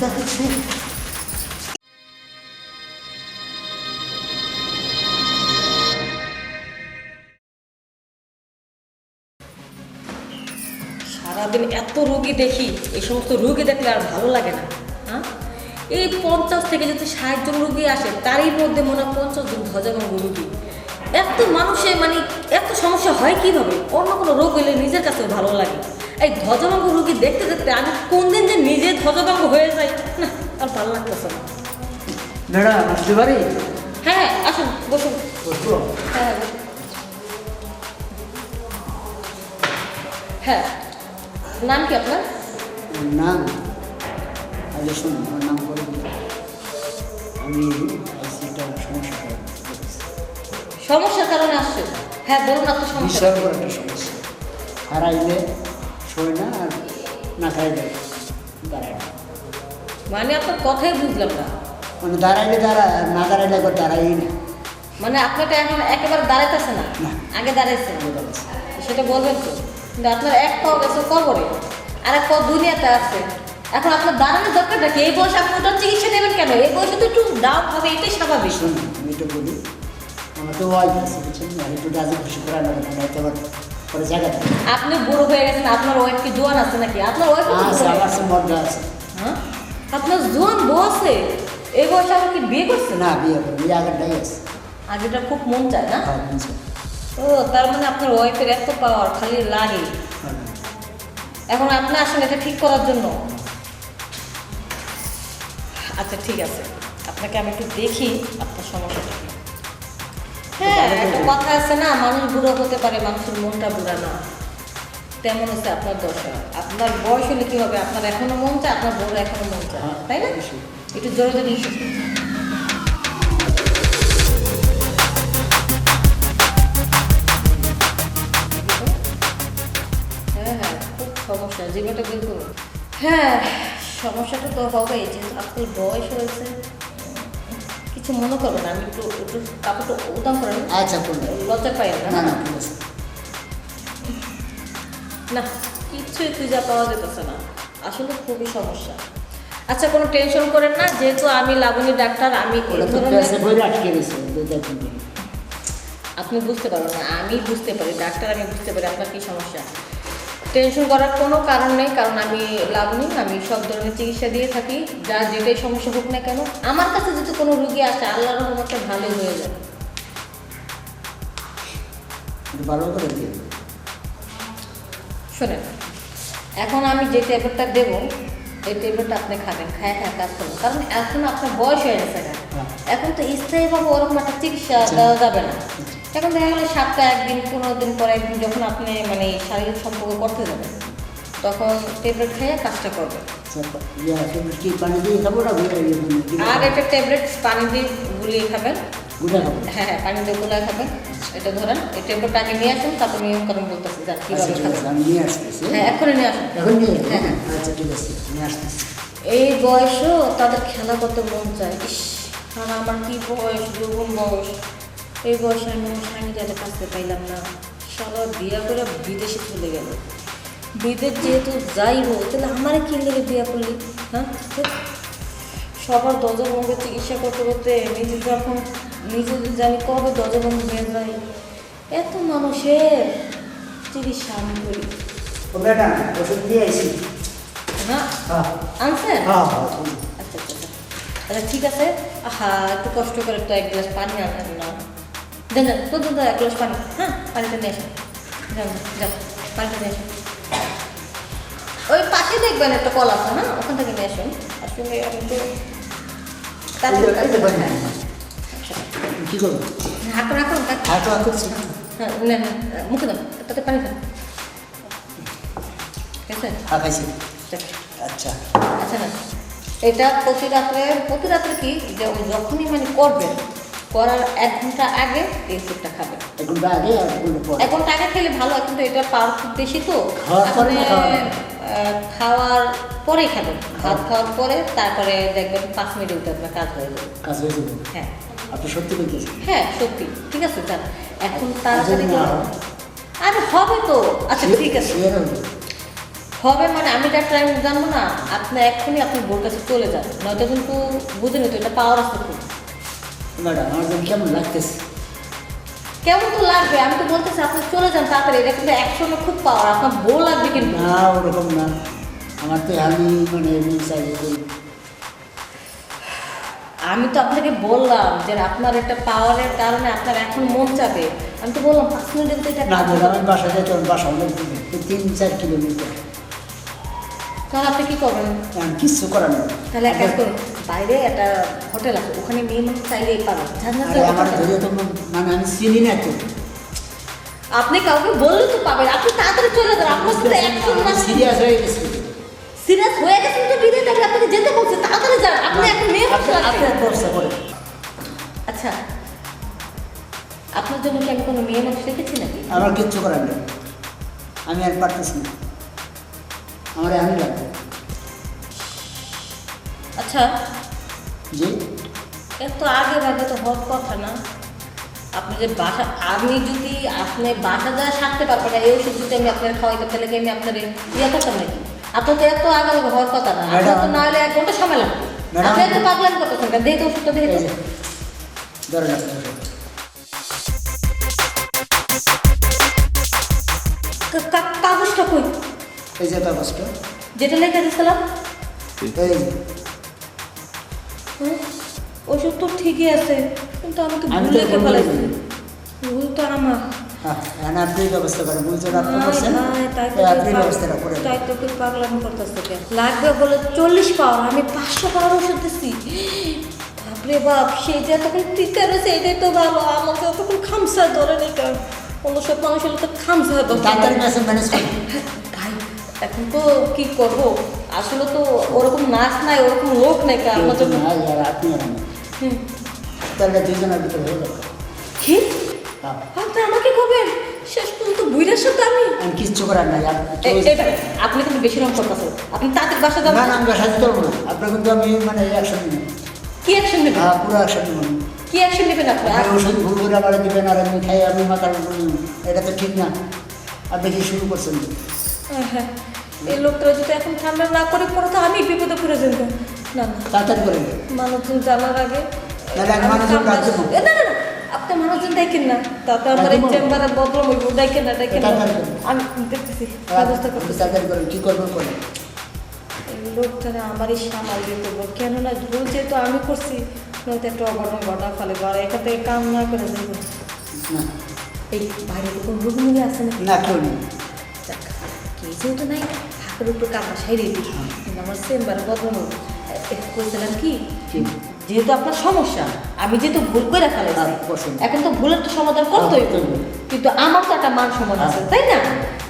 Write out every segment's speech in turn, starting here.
সারাদিন এত রুগী দেখি, এই সমস্ত রুগী দেখলে আর ভালো লাগে না হ্যাঁ? এই পঞ্চাশ থেকে যদি ষাট জন রুগী আসে, তারই মধ্যে মনে হয় পঞ্চাশ জন ধ্বজাভঙ্গ রুগী। এত মানুষের মানে এত সমস্যা হয় কীভাবে? অন্য কোনো রোগ হলে নিজের কাছে ভালো লাগে। এই ধ্বজাভঙ্গ রুগী দেখতে দেখতে আমি কোন দিন যে নিজে ধ্বজাভঙ্গ হয়ে যাই না আর ভালো লাগতেছে না। ম্যাডাম আসতে পারি? হ্যাঁ আসুন বসুন। হ্যাঁ হ্যাঁ। হ্যাঁ। নাম কি আপনার? নাম? আগে শুনুন আমার নাম করে আমি সমস্যা সমস্যার কারণে আসছে হ্যাঁ বলুন আপনার সমস্যা। বিশাল বড় একটা সমস্যা। হারাইলে শোয় না আর না খাইলে দাঁড়ায়। মানে আপনার কথাই বুঝলাম না। মানে দাঁড়াইলে দাঁড়া না দাঁড়াইলে একবার দাঁড়াই না। মানে আপনাকে এখন একেবারে দাঁড়াইতেছে না। আগে দাঁড়াইছে। সেটা বলবেন তো। কিন্তু আপনার এক পাও গেছে কবরে আর এক পাও দুনিয়াতে আছে। এখন আপনার দাঁড়ানোর দরকারটা কি? এই বয়সে আপনি ওটার চিকিৎসা নেবেন কেন? এই বয়সে তো একটু ডাউন হবে এটাই স্বাভাবিক। শুনুন আমি এটা বলি আমার তো ওয়াইফ আছে বুঝছেন? একটু রাজি খুশি করে আনবেন আপনি বুড়ো হয়ে গেছেন আপনার ওয়াইফ কি জোয়ান আছে নাকি? আপনার ওয়াইফ আছে আমার আছে হ্যাঁ? আপনার জোয়ান বউ আছে? এই বয়সে আপনি কি বিয়ে করছেন? না বিয়ে বিয়ে আগেরটাই আছে। আগেটা খুব মন চায় না? হ্যাঁ, ও তার মানে আপনার ওয়াইফের এত পাওয়ার খালি লাগে হ্যাঁ। এখন আপনি আসেন এটা ঠিক করার জন্য। আচ্ছা ঠিক আছে। আপনাকে আমি একটু দেখি আপনার সমস্যাটা। হ্যাঁ একটা কথা আছে না মানুষ বুড়ো হতে পারে মানুষের মনটা বুড়া না। তেমন হচ্ছে আপনার দশা। আপনার বয়স হলে কি হবে? আপনার এখনও মন চায় আপনার বউর এখনও মন চায় হ্যাঁ, তাই না? একটু জোরে জোরে হ্যাঁ হ্যাঁ খুব সমস্যা জীবনটা বের করুন হ্যাঁ সমস্যাটা তো হবেই যেহেতু আপনার বয়স হয়েছে। কিছু মনে করবেন না আমি একটু একটু কাপড়টা উদাম করেন আচ্ছা লজ্জা পাই না। না না কিচ্ছুই খুঁজে পাওয়া যেতেছে না। আসলে খুবই সমস্যা। আচ্ছা কোনো টেনশন করেন না যেহেতু আমি লাবণী ডাক্তার আমি আপনি বুঝতে পারবেন না আমি বুঝতে পারি ডাক্তার আমি বুঝতে পারি আপনার কী সমস্যা। টেনশন করার কোনো কারণ নেই কারণ আমি লাবণী আমি সব ধরনের চিকিৎসা দিয়ে থাকি। যা যেটাই সমস্যা হোক না কেন আমার কাছে যদি কোনো রুগী আসে আল্লাহর রহমতে ভালো হয়ে যাবে। শোনেন এখন আমি যে ট্যাবলেটটা দেবো এই ট্যাবলেটটা আপনি খাবেন খায় হ্যাঁ কাজ করুন। কারণ এখন আপনার বয়স হয়ে গেছে হ্যাঁ। এখন তো স্থায়ীভাবে ওরকম একটা চিকিৎসা দেওয়া যাবে না। এখন দেখা গেলো সাতটা একদিন পনেরো দিন পরে একদিন যখন আপনি মানে শারীরিক সম্পর্ক করতে যাবেন তখন ট্যাবলেট খেয়ে কাজটা করবেন। আচ্ছা, ইয়া, আর? একটা ট্যাবলেট পানি দিয়ে গুলিয়ে খাবেন। হ্যাঁ হ্যাঁ পানি দিয়ে গুলিয়ে খাবেন। এটা ধরেন এই ট্যাবলেটটা আগে নিয়ে আসুন তারপর নিয়ম কারণ বলতেছি যান আচ্ছা কীভাবে হ্যাঁ এখনই নিয়ে আসুন। হ্যাঁ, হ্যাঁ। আচ্ছা ঠিক আছে নিয়ে আসতেছি। এই বয়সেও তাদের খেলা করতে মন চায়। ইস আমার কি বয়স দুগুণ বয়স। এই বয়সে আমি আমার স্বামী যাদের কাছে পাইলাম না সবার বিয়া করে বিদেশে চলে গেল। বিদেশ যেহেতু যাইব তাহলে আমার কি লেগে বিয়া করলি? হ্যাঁ? সবার দজবঙ্গে চিকিৎসা করতে করতে নিজে যখন নিজে জানি কবে দজবঙ্গ হয়ে যায় এত মানুষের চিকিৎসা আমি করি। ও ম্যাডাম ওষুধ দিয়ে আইসি হ্যাঁ? হ্যাঁ। আনছেন? হ্যাঁ হ্যাঁ আচ্ছা। আচ্ছা আচ্ছা তাহলে ঠিক আছে। আহা একটু কষ্ট করে তো এক গ্লাস পানি আনেন না। দেন দেন তো দেন এক গ্লাস পানি হ্যাঁ পানিটা নিয়ে আসেন যান যান পানিটা নিয়ে আসেন ওই পাশে দেখবেন একটা কল আছে না ওখান থেকে নিয়ে আসুন আসলে আমি তো। আচ্ছা। কি করব হাঁটুন হাঁটুন না হ্যাঁ মুখে তাতে পানি খান হ্যাঁ খাইছি আচ্ছা আচ্ছা না এটা প্রতি রাত্রে প্রতি রাত্রে কি যে যখনই মানে করবেন করার এক ঘণ্টা আগে এই ওষুধটা খাবেন এক ঘণ্টা আগে এক ঘণ্টা খেলে ভালো কিন্তু এটা পাওয়ার খুব বেশি তো। খাওয়ার পরে আপনি, খাওয়ার খাবেন ভাত খাওয়ার পরে তারপরে দেখবেন পাঁচ মিনিট উঠে আপনার কাজ হয়ে যাবে। কাজ হয়ে যাবে। হ্যাঁ। আপনি সত্যি বলতেছেন? হ্যাঁ সত্যি। ঠিক আছে স্যার এখন আর তাড়াতাড়ি করুন। হয়? আরে হবে তো। আচ্ছা ঠিক আছে। হবে। মানে আমি ডাক্তার আমি জানব না আপনি এক্ষুনি আপনার বোর কাছে চলে যান। নয়তো কিন্তু বুঝেনি তো এটা পাওয়ার আছে খুব। ম্যাডাম আমার যেন কেমন লাগতেছে? কেমন তো লাগবে? আমি তো বলতেছি আপনি চলে যান তাড়াতাড়ি। এটা কিন্তু একসঙ্গে খুব পাওয়ার আপনার বউ লাগবে কিন্তু। না ওরকম না। আমার তো আমি মানে এমনি চাই আমি তো আপনাকে বললাম যে আপনার একটা পাওয়ারের কারণে আপনার এখন মন চাবে আমি তো বললাম পাঁচ মিনিটের তো এটা না আমি বাসা আমার বাসা অনেক তিন চার কিলোমিটার। তাহলে আপনি কি করবেন? কিচ্ছু করার নেই। তাহলে এক কাজ করুন বাইরে একটা হোটেল আছে ওখানে মেয়ে মানুষ চাইলেই পাবেন। আমার ধরে তো মানে আমি চিনি না তো আপনি কাউকে বললে তো পাবেন আপনি তাড়াতাড়ি চলে যান আপনার সাথে একসঙ্গে না সিরিয়াস হয়ে গেছে। সিরিয়াস হয়ে গেছেন তো বিদায় থাকলে আপনাকে যেতে বলছে তাড়াতাড়ি যান আপনি এখন মেয়ে মানুষ আপনি আপনি লাগবে। এক ব্যবস্থা করেন। আচ্ছা আপনার জন্য কি আমি কোনো মেয়ে মানুষ রেখেছি নাকি? আমার কিচ্ছু করার নেই। আমি আর পারতেছি না। আমার এখন লাগবে আচ্ছা। জি? এত আগে ভাগে তো হওয়ার কথা না। আপনি যে বাসা আমি যদি আপনি বাসা যা সারতে পারবেন না এই ওষুধ যদি আমি আপনার খাওয়াইতে তাহলে কি আমি আপনার ইয়ে করতাম নাকি? আপনার তো এত আগে ভাগে হওয়ার কথা না। আপনার তো। না হলে এক ঘণ্টা সময় লাগবে। আপনি এত পাগলামি করতেছেন কেন? তো ওষুধটা দেখে ধরেন। কাগজটা কই? এই যে কাগজটা যেটা লেখা দিয়েছিলাম এই ওষুধ তো ঠিকই আছে কিন্তু আমি ভুল লিখে ভুল ফেলাইছি। বলিনি। তো আমার। হ্যাঁ আপনি ব্যবস্থা করেন বুঝছেন আপনি করছেন। হায়, তাই তো এই তুই আপনি ব্যবস্থাটা করেন তাই তো তুই পাগলামি করতেছে কেন? লাগবে বলে চল্লিশ পাওয়ার আমি পাঁচশো পাওয়ার ওষুধ দিচ্ছি বাপরে বাপ সেই যে টিকা রয়েছে এটাই তো ভালো। আমাকে এতক্ষণ খামসা ধরে নেই কারণ অন্য সব মানুষ তো খামসা ধরে তাড়াতাড়ি ম্যানেজ করেন ভাই এখন তো কি করব? আসলে তো ওরকম নাচ নাই ওরকম লোক নাই আমার জন্য কি? হ্যাঁ। আপনি আমাকে করবেন শেষ পর্যন্ত বুড়ার সাথে আমি। আমি কিচ্ছু করার নাই আপনি কিন্তু বেশি রং করতেছেন। আপনি তাদের বাসা যাবেন? না আমি সাহায্য করব না। আপনার কিন্তু আমি মানে অ্যাকশন নিব। কি অ্যাকশন নেবেন? হ্যাঁ পুরো অ্যাকশন নিব। কি অ্যাকশন নেবেন আপনি? আপনি ওষুধ ভুল করে আমার দিবেন আর আমি খাই আমি মাথার এটা তো ঠিক না। আপনি কি শুরু করছেন? হ্যাঁ। এই লোকটা যদি এখন ঠান্ডা না করে পড়ে তো আমি বিপদে পড়ে যেতাম না না। তাড়াতাড়ি করেন মানুষজন জানার আগে দেবো। না না না আপনি মানুষজন দেখেন না। তাতে আমার এই দেবো। চেম্বারে বদলাম হইব দেখেন না দেখেন না। আমি দেখতেছি ব্যবস্থা করতেছি। তাড়াতাড়ি করেন কি করবেন এই লোকটারে আমারই সামাল দিতে হবে কেননা ভুল যেহেতু আমি করছি নয়তো একটা অঘটন ঘটা ফেলে আর এখান থেকে কাম না করে দেবো না। এই বাইরে কোনো রোগ নিয়ে আসে না কেউ নেই। কে যেহেতু নাই হাতের উপর কাপড় সাইরে দিই কিন্তু আমার চেম্বারে বদলানো বলছিলাম কি? যেহেতু আপনার সমস্যা আমি যেহেতু ভুল করে ফেলেছি। এখন তো ভুলের তো সমাধান করতেই। কিন্তু আমার তো একটা মান সম্মান আছে। তাই না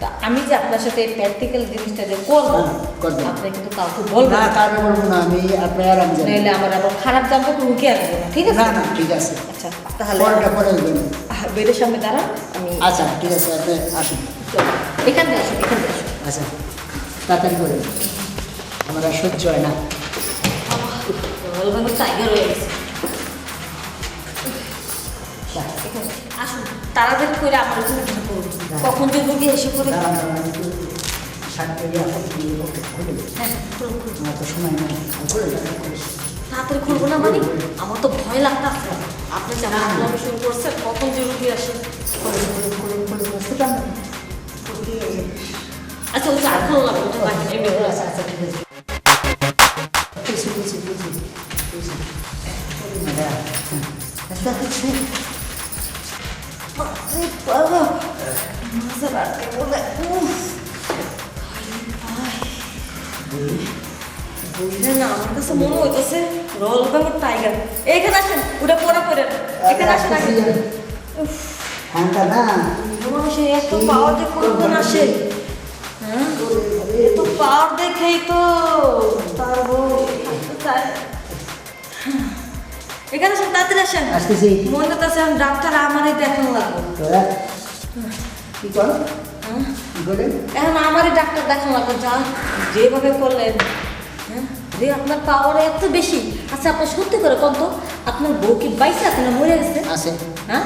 তা আমি যে আপনার সাথে প্র্যাকটিক্যাল জিনিসটা যে করব হ্যাঁ। আপনি কিন্তু কাউকে বলবেন না কারও বলব না আমি আপনার আর আমি জানি আমার আবার খারাপ জানব রুকে আসব না ঠিক আছে না না ঠিক আছে আচ্ছা তাহলে পরেটা পরে বেডের সামনে দাঁড়ান আমি আচ্ছা ঠিক আছে আপনি আসুন। এখান থেকে আসুন এখান থেকে আচ্ছা তাড়াতাড়ি করেন আমার আর সহ্য হয় না। টাইগার হয়ে গেছে। আসুন তাড়াতাড়ি করে আমার জন্য কখন যে রুগী এসে পড়ে। হ্যাঁ করে তাড়াতাড়ি খুলবো না মানে? আমার তো ভয় লাগতেছে। আপনি যেমন আমি শুরু করছেন কখন যে রুগী আসে আচ্ছা ওটা আর ভালো লাগবে ওটা বাকি এমনি করে আছে। আচ্ছা আচ্ছা ঠিক আছে বুঝছি, বুঝছি, বুঝছি, বুঝছি। ম্যাডাম, হ্যাঁ। আচ্ছা, আচ্ছা। আরে বাবা মাঝে রাখতে বলে উফ বুঝলেন না আমার কাছে মনে হইতেছে রোল বেঙ্গল টাইগার এইখানে আসেন ওটা পরে পরে এখানে আসেন আগে উফ, ঠান্ডা না মানুষের এত পাওয়ার যে কোন আসে হ্যাঁ এত পাওয়ার দেখেই তো। চায়। এখানে আসেন তাড়াতাড়ি আসেন। আসতেছি। মনে হইতেছে আমি ডাক্তার আমারই দেখানো লাগবে। কি কর? হ্যাঁ? এখন আমারই ডাক্তার দেখানো লাগবে যা। যেভাবে করলেন। হ্যাঁ? রে আপনার পাওয়ার এত বেশি। আচ্ছা আপনার সত্যি করে কত আপনার বউ কি বাইসে আছে না মরে গেছে? আছে। হ্যাঁ?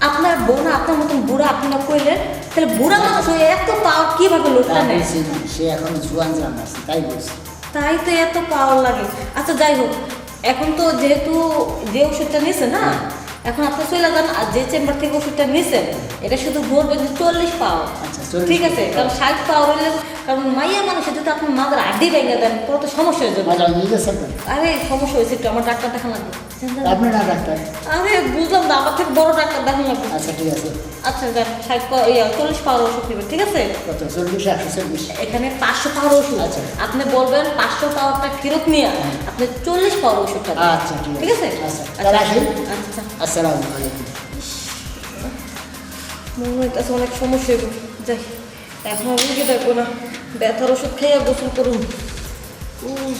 আপনার বোন আপনার মতন বুড়া আপনারা কইলেন তাহলে বুড়া মানুষ হয়ে এত পাওয়ার কীভাবে লোকটা নেয়? সে এখন জুয়ান জান আছে তাই বলছি। তাই তো এত পাওয়ার লাগে। আচ্ছা যাই হোক এখন তো যেহেতু যে ওষুধটা নিছে না এখন আপনি চলে যান আর যে চেম্বার থেকে ওষুধটা নিছেন এটা শুধু যে চল্লিশ পাওয়ার। আচ্ছা, 40 ঠিক আছে কারণ ষাট পাওয়ার হলে কারণ মাইয়া মানুষের যদি আপনি মাদার আড্ডি ভেঙে দেন কোনো তো সমস্যা হয়ে যাবে? আরে সমস্যা হয়েছে একটু আমার ডাক্তার দেখান লাগবে। আপনি না ডাক্তার? আরে বুঝলাম না আমার থেকে বড় ডাক্তার দেখান লাগবে। আচ্ছা ঠিক আছে। আচ্ছা যান ষাট ইয়া চল্লিশ পাওয়ার ওষুধ নেবেন ঠিক আছে? কত? এখানে পাঁচশো পাওয়ার ওষুধ। আছে আপনি বলবেন পাঁচশো পাওয়ারটা ফেরত নিয়ে আপনি চল্লিশ পাওয়ার ওষুধটা আচ্ছা ঠিক আছে। আচ্ছা আসি আচ্ছা। আসসালামু আলাইকুম। মনে হইতেছে অনেক সমস্যা যাই। এখন রুগী থাকব না? ব্যথার ওষুধ খাইয়া গোসল করুন। উফ।